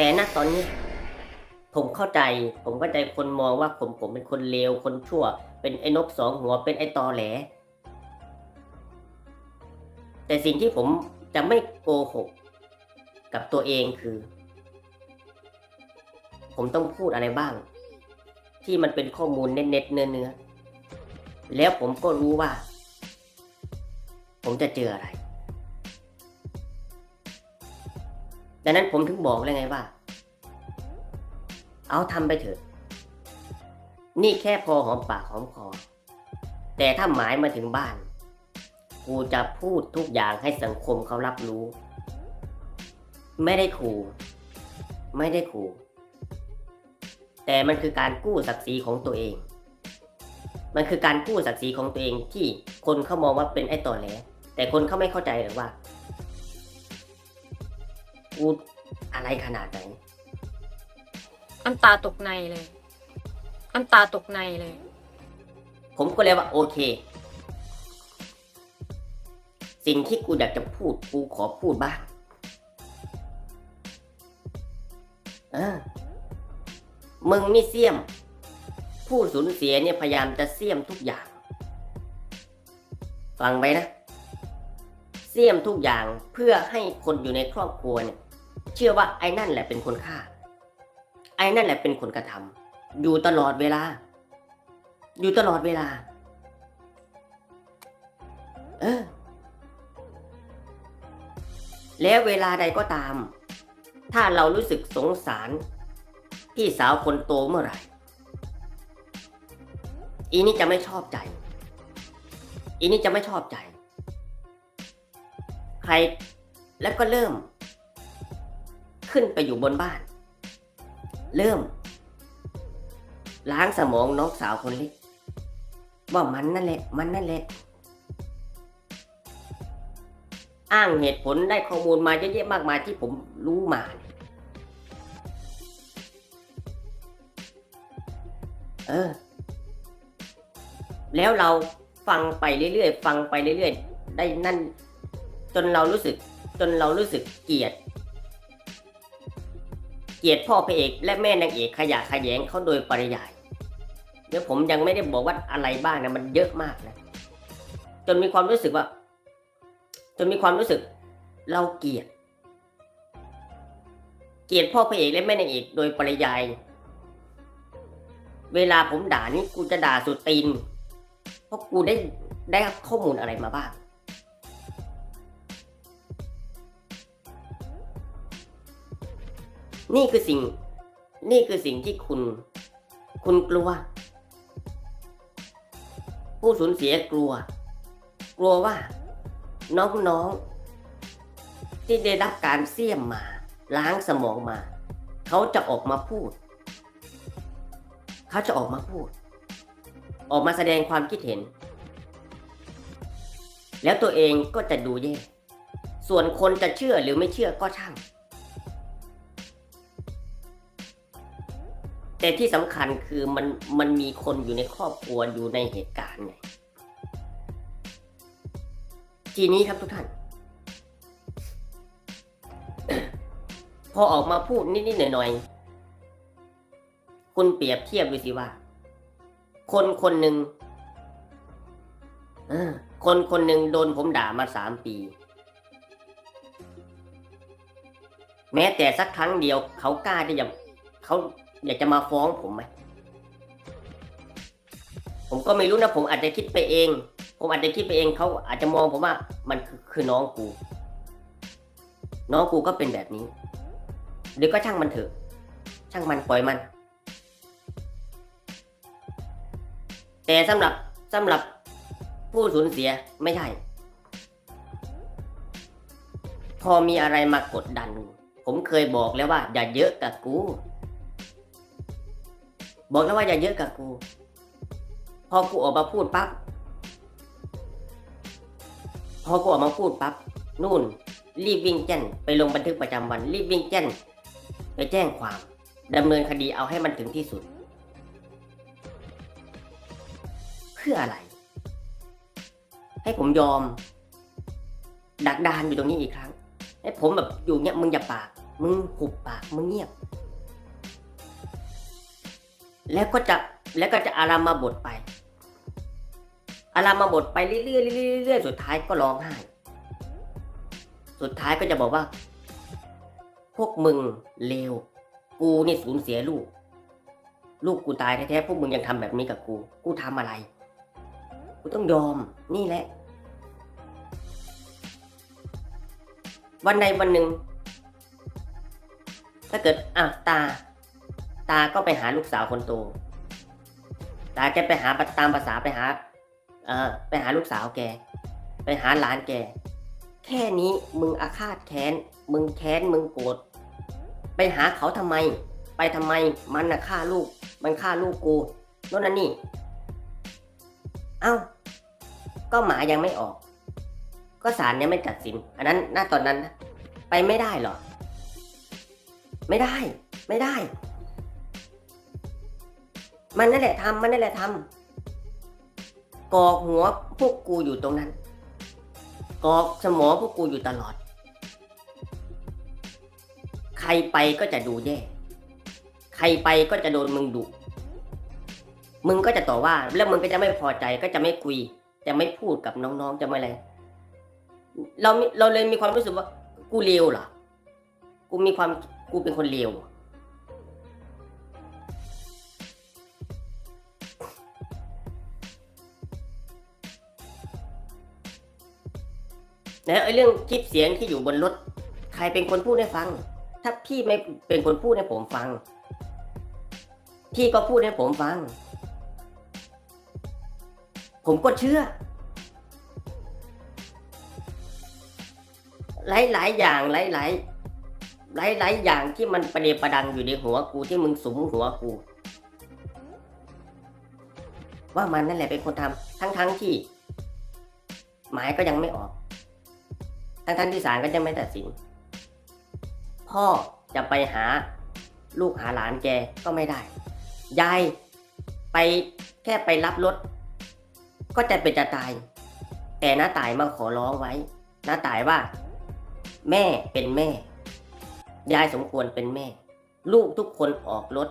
แต่ณตอนนี้ ผมเข้าใจ ผมเข้าใจคนมองว่าผมผมเป็นคนเลวคนชั่ว เป็นไอ้นกสองหัวเป็นไอ้ตอแหล แต่สิ่งที่ผมจะไม่โกหกกับตัวเองคือ ผมต้องพูดอะไรบ้าง ที่มันเป็นข้อมูลเน็ตเนื้อแล้วผมก็รู้ว่า ผมจะเจออะไร ดังนั้นผมถึงบอกเลยไงว่า เอาทำไปเถอะ นี่แค่พอหอมปากหอมคอ แต่ถ้าหมายมาถึงบ้าน กูจะพูดทุกอย่างให้สังคมเขารับรู้ ไม่ได้ขู่ไม่ได้ขู่แต่มันคือการกู้ศักดิ์ศรีของตัวเอง มันคือการกู้ศักดิ์ศรีของตัวเองที่คนเขามองว่าเป็นไอ้ต่อแหลแต่คนเขาไม่เข้าใจหรือว่า กูอะไรขนาดไหนน้ำตาตกในเลยน้ำตาตกในเลย ผมก็เลยว่าโอเค สิ่งที่กูอยากจะพูดกูขอพูดบ้างเออมึงนี่เสี่ยม ผู้สูญเสียเนี่ยพยายามจะเสี่ยมทุกอย่าง ฟังไว้นะ เสี่ยมทุกอย่างเพื่อให้คนอยู่ในครอบครัวเนี่ย เชื่อว่าไอ้นั่นแหละเป็นคนฆ่า ไอ้นั่นแหละเป็นคนกระทำอยู่ตลอดเวลา อยู่ตลอดเวลา เออ แล้วเวลาใดก็ตาม ถ้าเรารู้สึกสงสาร พี่สาวคนโตเมื่อไหร่ อีนี่จะไม่ชอบใจ อีนี่จะไม่ชอบใจ ใครแล้วก็เริ่ม ขึ้นไปอยู่บนบ้าน เริ่ม ล้างสมองน้องสาวคนเล็กว่ามันนั่นแหละ มันนั่นแหละ อ้างเหตุผลได้ข้อมูลมาเยอะแยะมากมายที่ผมรู้มาเนี่ยเออ แล้วเราฟังไปเรื่อยๆ ฟังไปเรื่อยๆ ได้นั่น จนเรารู้สึก จนเรารู้สึกเกลียด เกลียดพ่อพระเอกและแม่นางเอกขยะขยงเขาโดยปริยายเดี๋ยวผมยังไม่ได้บอกว่าอะไรบ้างนะมันเยอะมากนะจนมีความรู้สึกว่า จนมีความรู้สึก เราเกลียด เกลียดพ่อพระเอกและแม่นางเอกโดยปริยาย เวลาผมด่านี่กูจะด่าสุดตีนเพราะกูได้ได้ข้อมูลอะไรมาบ้าง นี่คือสิ่ง นี่คือสิ่งที่คุณ คุณกลัว ผู้สูญเสียกลัว กลัวว่า น้องๆ ที่ได้รับการเสี่ยมมา ล้างสมองมา เขาจะออกมาพูด เขาจะออกมาพูด ออกมาแสดงความคิดเห็น แล้วตัวเองก็จะดูแย่ส่วนคนจะเชื่อหรือไม่เชื่อก็ช่าง แต่ที่สำคัญคือมันมันมีคนอยู่ในครอบครัวอยู่ในเหตุการณ์ไงทีนี้ครับทุกท่าน พอออกมาพูดนิดๆหน่อยๆคุณเปรียบเทียบดูสิว่า คนคนหนึ่งคนคนหนึ่งโดนผมด่ามาสามปี แม้แต่สักครั้งเดียวเขากล้าที่จะเขา อยากจะมาฟ้องผมไหมผมก็ไม่รู้นะผมอาจจะคิดไปเอง ผมอาจจะคิดไปเองเขาอาจจะมองผมว่ามันคือคือน้องกู น้องกูก็เป็นแบบนี้เดี๋ยวก็ช่างมันเถอะ ช่างมันปล่อยมัน แต่สำหรับสำหรับผู้สูญเสียไม่ใช่ พอมีอะไรมากดดัน ผมเคยบอกแล้วว่า อย่าเยอะกับกู บอกแล้วว่าอย่าเยอะกับกู พอกูออกมาพูดปั๊บ พอกูออกมาพูดปั๊บ นู่น รีบวิ่งแจ้นไปลงบันทึกประจำวัน รีบวิ่งแจ้นไปแจ้งความดำเนินคดีเอาให้มันถึงที่สุด เพื่ออะไร ให้ผมยอม ดักดานอยู่ตรงนี้อีกครั้ง ให้ผมแบบอยู่เนี้ยมึงอย่าปาก มึงหุบปาก มึงเงียบ แล้วก็จะแล้วก็จะอารามาบทไป อารามาบทไปเรื่อยๆเรื่อยๆเรื่อยๆสุดท้ายก็ร้องไห้ สุดท้ายก็จะบอกว่า พวกมึงเลว กูนี่สูญเสียลูก ลูกกูตายแท้ๆพวกมึงยังทำแบบนี้กับกู กูทำอะไร กูต้องยอมนี่แหละ วันใดวันหนึ่งถ้าเกิดอะตา ตาก็ไปหาลูกสาวคนโต ตาแกไปหาตามภาษาไปหา เออไปหาลูกสาวแก ไปหาหลานแก แค่นี้มึงอาฆาตแค้น มึงแค้นมึงโกรธ ไปหาเขาทำไม ไปทำไม มันน่ะฆ่าลูก มันฆ่าลูกกูโน่นนั่นนี่ เอ้า ก็หมายังไม่ออก ก็ศาลยังไม่ตัดสิน อันนั้นหน้าตอนนั้นนะไปไม่ได้หรอ ไม่ได้ ไม่ได้ มันนั่นแหละทำมันนั่นแหละทำกอกหัวพวกกูอยู่ตรงนั้น กอกสมองพวกกูอยู่ตลอด ใครไปก็จะดูแย่ ใครไปก็จะโดนมึงดุ มึงก็จะต่อว่า แล้วมึงก็จะไม่พอใจก็จะไม่คุย จะไม่พูดกับน้องๆ จะไม่อะไร เราเราเลยมีความรู้สึกว่า กูเลวเหรอ กูมีความกูเป็นคนเลว เหรอแล้วไอ้เรื่องคลิปเสียงที่อยู่บนรถ ใครเป็นคนพูดให้ฟัง ถ้าพี่ไม่เป็นคนพูดให้ผมฟัง พี่ก็พูดให้ผมฟัง ผมก็เชื่อ หลายๆอย่างหลายหลายหลายๆอย่างที่มันประเดประดังอยู่ในหัวกูที่มึงสุมหัวกู ว่ามันนั่นแหละเป็นคนทำทั้งทั้งๆที่ หมายก็ยังไม่ออก ทั้งทั้งที่ศาลก็ยังไม่ตัดสิน พ่อจะไปหาลูกหาหลานแกก็ไม่ได้ ยายไปแค่ไปรับรถ ก็จะเป็นจะตาย แต่น้าตายมาขอร้องไว้น้าตายว่า แม่เป็นแม่ ยายสมควรเป็นแม่ ลูกทุกคนออกรถ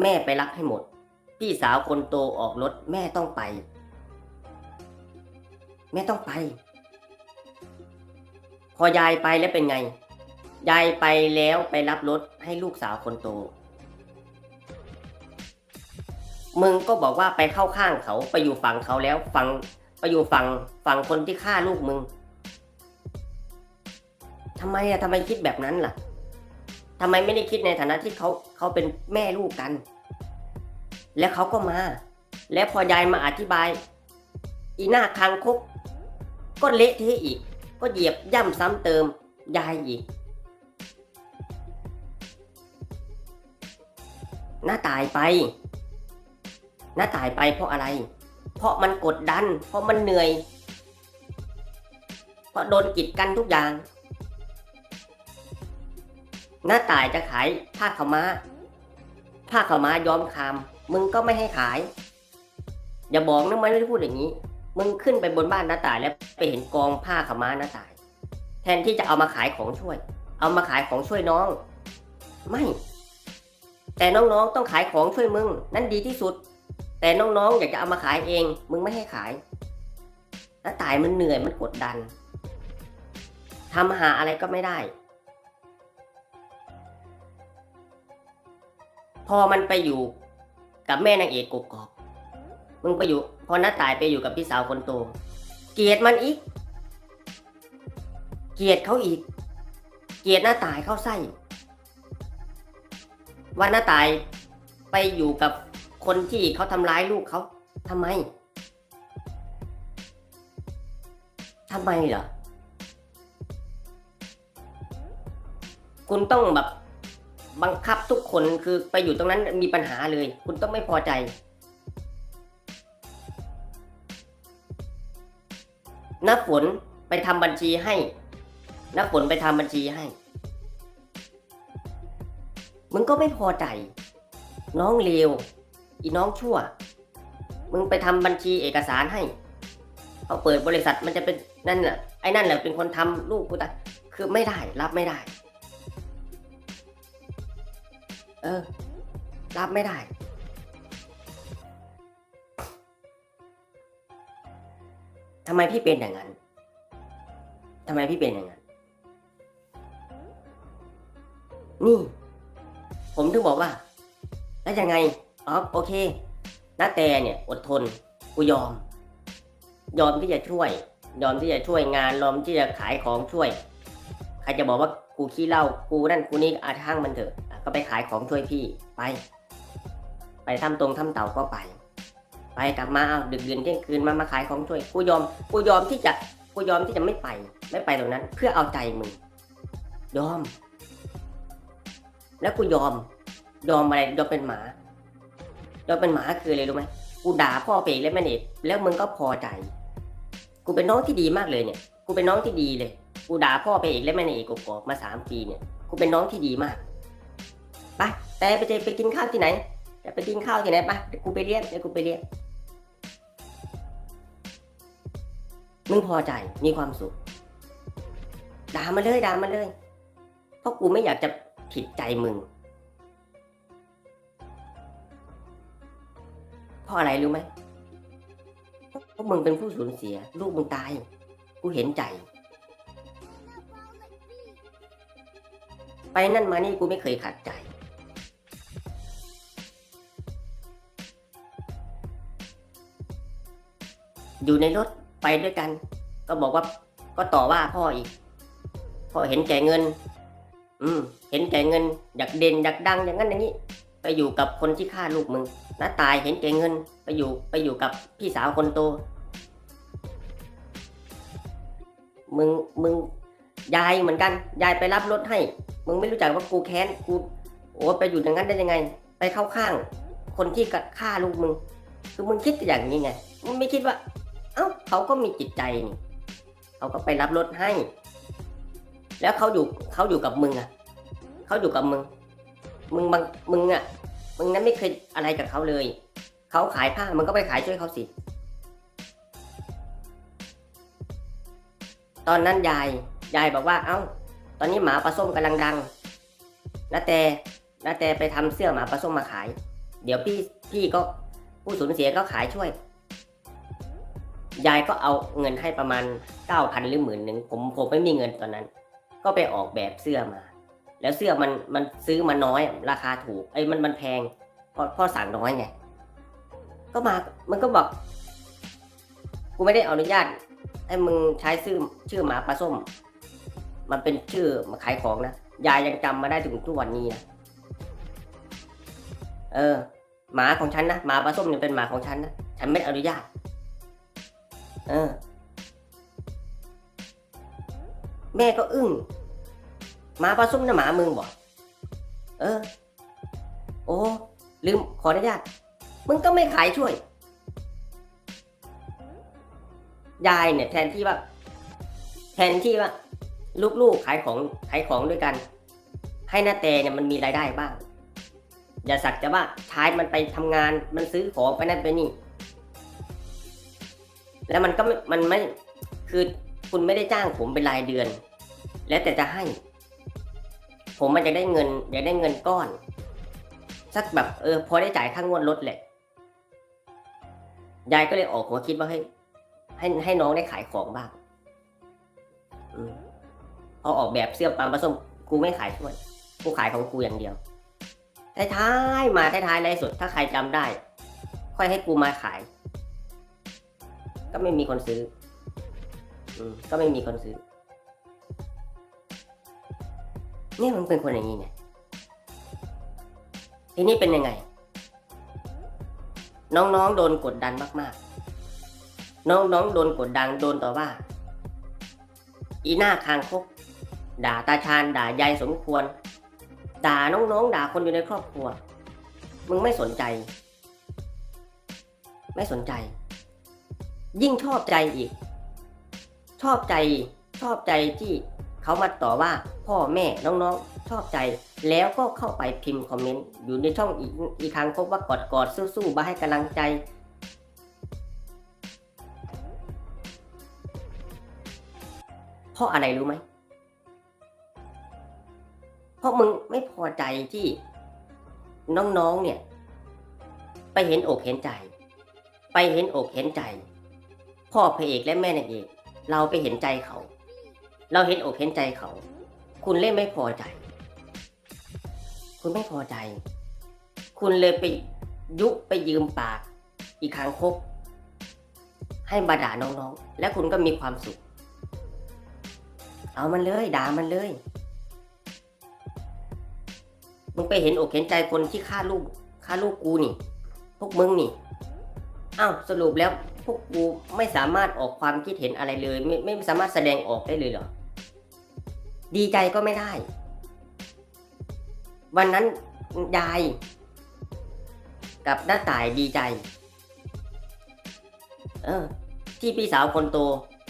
แม่ไปรับให้หมด พี่สาวคนโตออกรถแม่ต้องไป แม่ต้องไป พอยายไปแล้วเป็นไง ยายไปแล้วไปรับรถให้ลูกสาวคนโต มึงก็บอกว่าไปเข้าข้างเขาไปอยู่ฝั่งเขาแล้วฝั่งไปอยู่ฝั่งฝั่งคนที่ฆ่าลูกมึงทำไมอะทำไมคิดแบบนั้นล่ะทำไมไม่ได้คิดในฐานะที่เขาเขาเป็นแม่ลูกกัน แล้วเขาก็มา แล้วพอยายมาอธิบาย อีหน้าคางคกก็เละเทะอีก ก็เหยียบย่ำซ้ำเติมยายอีก หน้าตายไป หน้าตายไปเพราะอะไร เพราะมันกดดัน เพราะมันเหนื่อย เพราะโดนกีดกันทุกอย่าง หน้าตายจะขายผ้าขาวม้าผ้าขาวม้าย้อมคาม มึงก็ไม่ให้ขาย อย่าบอกนะมันไม่ได้พูดอย่างนี้ มึงขึ้นไปบนบ้านน้าตายแล้วไปเห็นกองผ้าขม้าน้าตาย แทนที่จะเอามาขายของช่วย เอามาขายของช่วยน้อง ไม่ แต่น้องๆต้องขายของช่วยมึง นั่นดีที่สุด แต่น้องๆอยากจะเอามาขายเอง มึงไม่ให้ขายน้าตายมันเหนื่อยมันกดดันทำหาอะไรก็ไม่ได้ พอมันไปอยู่กับแม่นางเอกกกอก มึงไปอยู่ พอน้าตายไปอยู่กับพี่สาวคนโต เกลียดมันอีก เกลียดเขาอีก เกลียดหน้าตายเข้าไส้ว่าหน้าตายไปอยู่กับคนที่เขาทำร้ายลูกเขาทำไมทำไมเหรอ คุณต้องแบบบังคับทุกคนคือไปอยู่ตรงนั้นมีปัญหาเลย คุณต้องไม่พอใจ น้าฝนไปทำบัญชีให้น้าฝนไปทำบัญชีให้ มึงก็ไม่พอใจ น้องเลวอีน้องชั่ว มึงไปทำบัญชีเอกสารให้เขาเปิดบริษัทมันจะเป็นนั่นแหละไอ้นั่นแหละเป็นคนทำลูกกูตายคือไม่ได้รับไม่ได้ เออ รับไม่ได้ ทำไมพี่เป็นอย่างนั้นทำไมพี่เป็นอย่างนั้น นี่ ผมถึงบอกว่า แล้วยังไงอ๋อโอเคนาแต่เนี่ย อดทน กูยอม ยอมที่จะช่วย ยอมที่จะช่วยงานยอมที่จะขายของช่วย ใครจะบอกว่ากูขี้เหล้ากูนั่นกูนี่อาช่างมันเถอะอะก็ไปขายของช่วยพี่ไป ไปทำตรงทำเต่าก็ไป ไปกลับมาเอาดึกดื่นเที่ยงคืนมามาขายของช่วยกูยอมกูยอมที่จะกูยอมที่จะไม่ไป ไม่ไปตรงนั้น เพื่อเอาใจมึงยอม แล้วกูยอม ยอมอะไรยอมเป็นหมายอมเป็นหมาคืออะไรรู้ไหมกูด่าพ่อไปอีกแล้วแม่เน็ตแล้วมึงก็พอใจ กูเป็นน้องที่ดีมากเลยเนี่ย กูเป็นน้องที่ดีเลย กูด่าพ่อไปอีกแล้วแม่เน็ตกกอกมาสามปีเนี่ย กูเป็นน้องที่ดีมากไปแต่ไปเจไปกินข้าวที่ไหนจะไปกินข้าวที่ไหนไปเดี๋ยวกูไปเรียกเดี๋ยวกูไปเรียก มึงพอใจมีความสุขด่ามาเลยด่ามาเลย เพราะกูไม่อยากจะผิดใจมึง เพราะอะไรรู้ไหมเพราะมึงเป็นผู้สูญเสีย ลูกมึงตาย กูเห็นใจ ไปนั่นมานี่กูไม่เคยขัดใจ อยู่ในรถ ไปด้วยกัน ก็บอกว่าก็ต่อว่าพ่ออีก พ่อเห็นแก่เงิน อืม เห็นแก่เงิน อยากเด่นอยากดังอย่างนั้นอย่างนี้ ไปอยู่กับคนที่ฆ่าลูกมึงน้าตายเห็นแก่เงิน ไปอยู่ไปอยู่กับพี่สาวคนโต มึงมึงยายเหมือนกัน ยายไปรับรถให้ มึงไม่รู้จักว่ากูแค้นกูโอ้ไปอยู่อย่างนั้นได้ยังไง ไปเข้าข้าง คนที่ฆ่าลูกมึง คือมึงคิดอย่างนี้ไง มึงไม่คิดว่า เอ้าเขาก็มีจิตใจนี่เขาก็ไปรับรถให้ แล้วเขาอยู่เขาอยู่กับมึงอะเขาอยู่กับมึง มึงบางมึงอะมึงนั้นไม่เคยอะไรกับเขาเลยเขาขายผ้ามึงก็ไปขายช่วยเขาสิตอนนั้นยายยายบอกว่า เอ้า ตอนนี้หมาปลาส้มกำลังดังนาแต่นาแต่ไปทำเสื้อหมาปลาส้มมาขาย เดี๋ยวพี่พี่ก็ผู้สูญเสียก็ขายช่วย ยายก็เอาเงินให้ประมาณเก้าพันหรือหมื่นหนึ่งผมผมไม่มีเงินตอนนั้น ก็ไปออกแบบเสื้อมา แล้วเสื้อมันมันซื้อมาน้อยราคาถูกไอ้มันมันแพงพราะเพราะสั่งน้อยไงก็มามันก็บอกกูไม่ได้อนุญาตให้มึงใช้ชื่อชื่อหมาปลาส้ม มันเป็นชื่อมาขายของนะยายยังจำมาได้ถึงทุกวันนี้นะเออ หมาของฉันนะหมาปลาส้มเนี่ยเป็นหมาของฉันนะฉันไม่อนุญาต เออ แม่ก็อึ้งหมาปลาส้มนะหมามึงบอกเออ โอ้ลืมขออนุญาตมึงก็ไม่ขายช่วย ยายเนี่ย แทนที่ว่า แทนที่ว่า ลูกๆขายของขายของด้วยกัน ให้หน้าแตเนี่ยมันมีรายได้บ้าง อย่าสักจะว่าใช้มันไปทำงานมันซื้อของไปนั่นไปนี่ แล้วมันก็มันไม่คือคุณไม่ได้จ้างผมเป็นรายเดือน แล้วแต่จะให้ ผมมันจะได้เงินอยากได้เงินก้อน สักแบบเออพอได้จ่ายค่างวดรถแหละยายก็เลยออกหัวคิดว่าให้ให้ให้น้องได้ขายของบ้างอพอออกแบบเสื้อปลาผสมกูไม่ขายช่วยกูขายของกูอย่างเดียวท้ายๆมาท้ายๆในสุดถ้าใครจำได้ ค่อยให้กูมาขาย ก็ไม่มีคนซื้อ อืมก็ไม่มีคนซื้อ เนี่ยมันเป็นคนอย่างนี้เนี่ย ทีนี้เป็นยังไง น้องๆโดนกดดันมาก ๆ น้องๆโดนกดดันโดนต่อว่า อีหน้าคางคกด่าตาชาญด่ายายสมควร ด่าน้องๆด่าคนอยู่ในครอบครัว มึงไม่สนใจ ไม่สนใจ ยิ่งชอบใจอีก ชอบใจชอบใจที่เขามาต่อว่าพ่อแม่น้องๆ ชอบใจ แล้วก็เข้าไปพิมพ์คอมเมนต์อยู่ในช่องอีกอีกครั้งพบว่ากอดกอดๆสู้ๆมาให้กำลังใจ เพราะอะไรรู้ไหมเพราะมึงไม่พอใจที่น้องๆเนี่ย ไปเห็นอกเห็นใจ ไปเห็นอกเห็นใจ พ่อพระเอกและแม่นางเอกเราไปเห็นใจเขา เราเห็นอกเห็นใจเขา คุณเล่นไม่พอใจ คุณไม่พอใจ คุณเลยไปยุไปยืมปาก อีกครั้งคบ ให้มาด่าน้องๆ และคุณก็มีความสุข เอามันเลยด่ามันเลยมึงไปเห็นอกเห็นใจคนที่ฆ่าลูกฆ่าลูกกูนี่ พวกมึงนี่ อ้าวสรุปแล้ว พวกกูไม่สามารถออกความคิดเห็นอะไรเลย ไม่ไม่สามารถแสดงออกได้เลยเหรอ ดีใจก็ไม่ได้ วันนั้นยาย กับน้าต่ายดีใจ เออ ที่พี่สาวคนโต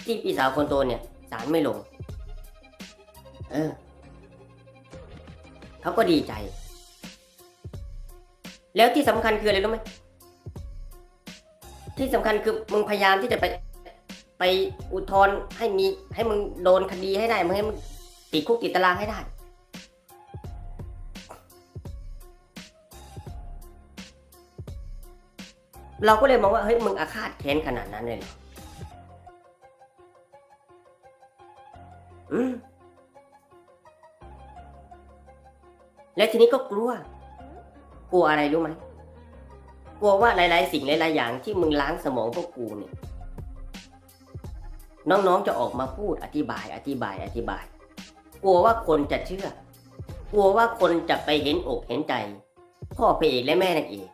ที่พี่สาวคนโตเนี่ย สารไม่ลง เออเขาก็ดีใจ แล้วที่สำคัญคืออะไรรู้ไหม ที่สำคัญคือมึงพยายามที่จะไป ไปอุทธรณ์ให้มี ให้มึงโดนคดีให้ได้มึงให้มึงติดคุกติดตารางให้ได้ เราก็เลยมองว่าเฮ้ยมึงอาฆาตแค้นขนาดนั้นเลยเหรอและทีนี้ก็กลัว กลัวอะไรรู้ไหม ลัวว่าหลาย ๆ สิ่งหลาย ๆ อย่างที่มึงล้างสมองพวกกูเนี่ย น้อง ๆ จะออกมาพูดอธิบาย อธิบาย อธิบาย กลัวว่าคนจะเชื่อ กลัวว่าคนจะไปเห็นอกเห็นใจ พ่อพระเอกและแม่นางเอก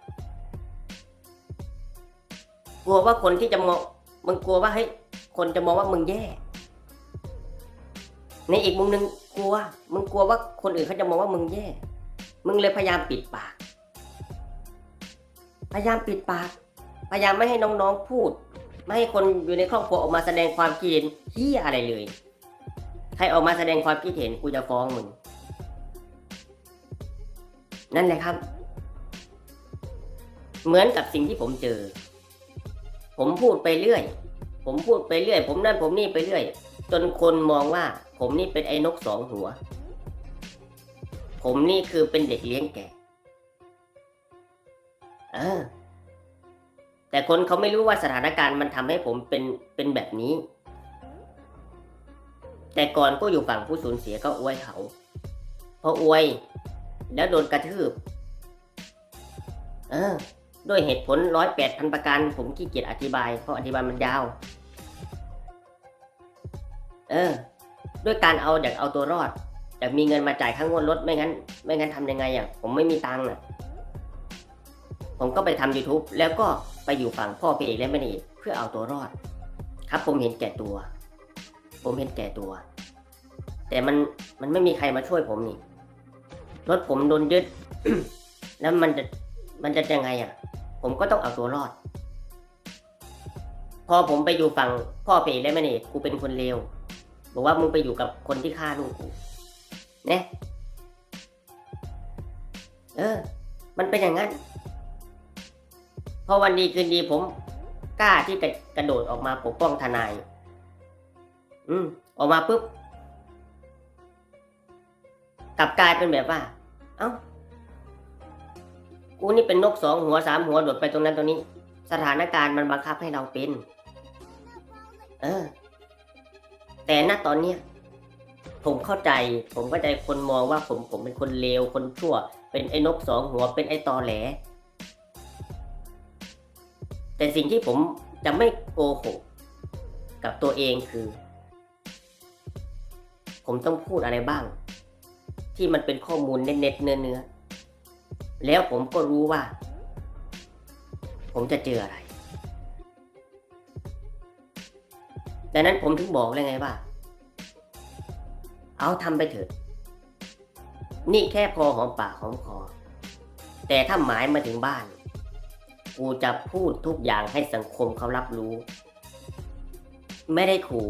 กลัวว่าคนที่จะมอง มึงกลัวว่าเฮ้ย คนจะมองว่ามึงแย่ ในอีกมุมหนึ่งกลัว มึงกลัวว่าคนอื่นเขาจะมองว่ามึงแย่ มึงเลยพยายามปิดปาก พยายามปิดปาก พยายามไม่ให้น้องๆพูด ไม่ให้คนอยู่ในครอบครัวออกมาแสดงความคิดเห็นเฮียอะไรเลย ใครออกมาแสดงความคิดเห็นกูจะฟ้องมึง นั่นแหละครับ เหมือนกับสิ่งที่ผมเจอ ผมพูดไปเรื่อย ผมพูดไปเรื่อย ผมนั่นผมนี่ไปเรื่อย จนคนมองว่า ผมนี่เป็นไอ้นกสองหัว ผมนี่คือเป็นเด็กเลี้ยงแกะ เออ แต่คนเขาไม่รู้ว่าสถานการณ์มันทำให้ผมเป็นเป็นแบบนี้ แต่ก่อนก็อยู่ฝั่งผู้สูญเสียก็อวยเขาพออวย แล้วโดนกระทืบ เออ ด้วยเหตุผลร้อยแปดพันประการผมขี้เกียจอธิบาย เพราะอธิบายมันยาว เออ ด้วยการเอาอยากเอาตัวรอดอยากมีเงินมาจ่ายค่างวดรถไม่งั้น ไม่งั้นทำยังไงอะผมไม่มีตังค์อะ ผมก็ไปทำ YouTube แล้วก็ไปอยู่ฝั่งพ่อพระเอกและแม่นางเอกเพื่อเอาตัวรอด ครับผมเห็นแก่ตัว ผมเห็นแก่ตัว แต่มันมันไม่มีใครมาช่วยผมนี่รถผมโดนยึด แล้วมันจะมันจะยังไงอะ ผมก็ต้องเอาตัวรอด พอผมไปอยู่ฝั่งพ่อพระเอกและแม่นางเอกกูเป็นคนเลวบอกว่ามึงไปอยู่กับคนที่ฆ่าลูกกูเนี่ยเออ มันเป็นอย่างนั้น พอวันดีคืนดีผมกล้าที่จะกระโดดออกมาปกป้องทนาย อืม ออกมาปุ๊บกลับกลายเป็นแบบว่า เอ้า กูนี่เป็นนกสองหัวสามหัวโดดไปตรงนั้นตรงนี้ สถานการณ์มันบังคับให้เราเป็น เออ แต่ณตอนเนี้ยผมเข้าใจ ผมเข้าใจคนมองว่าผมผมเป็นคนเลวคนชั่ว เป็นไอ้นกสองหัวเป็นไอ้ตอแหล แต่สิ่งที่ผมจะไม่โกหกกับตัวเองคือ ผมต้องพูดอะไรบ้าง ที่มันเป็นข้อมูลเน็ตๆเนื้อแล้วผมก็รู้ว่า ผมจะเจออะไรดังนั้นผมถึงบอกเลยไงว่า เอาทำไปเถอะ นี่แค่พอหอมปากหอมคอ แต่ถ้าหมายมาถึงบ้าน กูจะพูดทุกอย่างให้สังคมเขารับรู้ ไม่ได้ขู่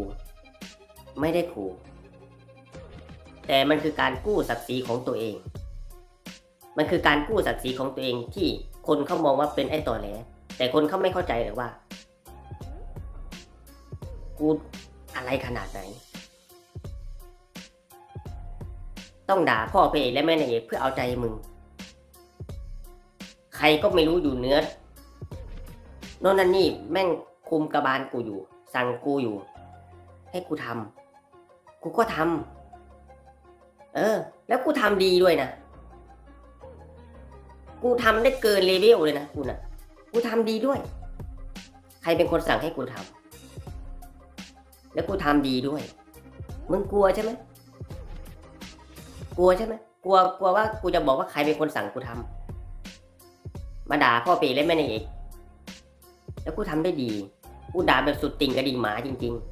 ไม่ได้ขู่ แต่มันคือการกู้ศักดิ์ศรีของตัวเอง มันคือการกู้ศักดิ์ศรีของตัวเองที่คนเขามองว่าเป็นไอ้ต่อแหลแต่คนเขาไม่เข้าใจเลยว่า กูอะไรขนาดไหน ต้องด่าพ่อพระเอกและแม่นางเอกเพื่อเอาใจมึง ใครก็ไม่รู้อยู่เนื้อ โน่นนั่นนี่แม่งคุมกระบาลกูอยู่ สั่งกูอยู่ ให้กูทำกูก็ทำเออ แล้วกูทำดีด้วยนะ กูทำได้เกินเลเวลเลยนะกูนะกูทำดีด้วย ใครเป็นคนสั่งให้กูทำแล้วกูทำดีด้วย มึงกลัวใช่ไหมกลัวใช่ไหมกลัวกลัวว่ากูจะบอกว่าใครเป็นคนสั่งกูทำมาด่าพ่อปีและแม่นางเอก แล้วกูทำได้ดี กูด่าแบบสุดติ่งกระดิ่งหมาจริง ๆ